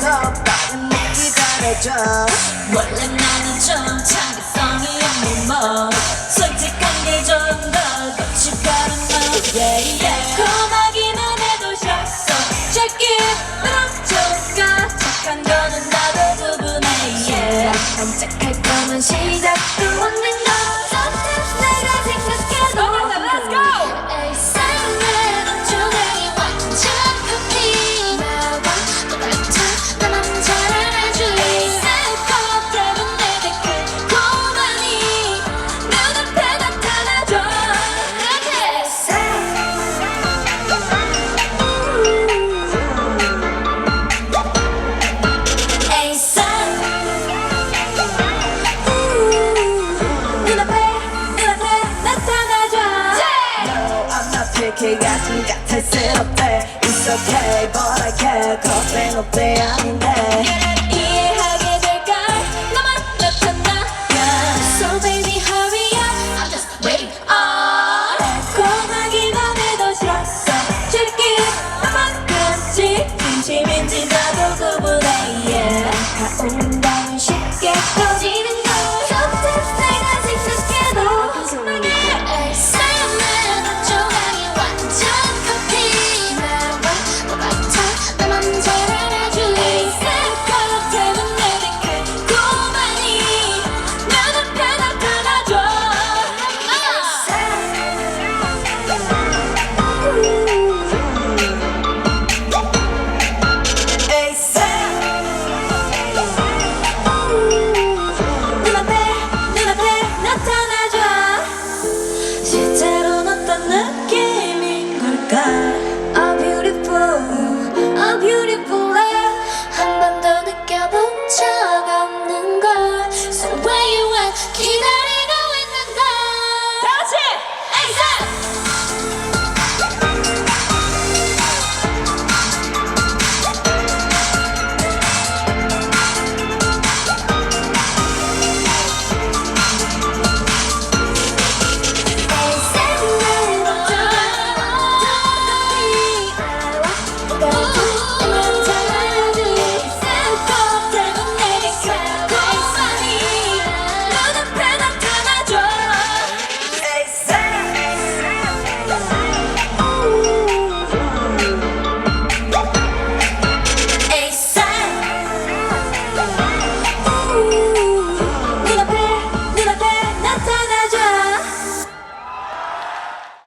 더 빠른 못 기다려줘 원래 나는 좀 창의성이 없는 뭐 솔직한 게 좀더 고춧가루 맛 yeah, Check it 부럽죠가 착한 거는 나도 구분해 yeah. 반짝할 시작도 없는 picky 가슴 같아 쓸 없대 It's okay but I care 겁엔 없대 아닌데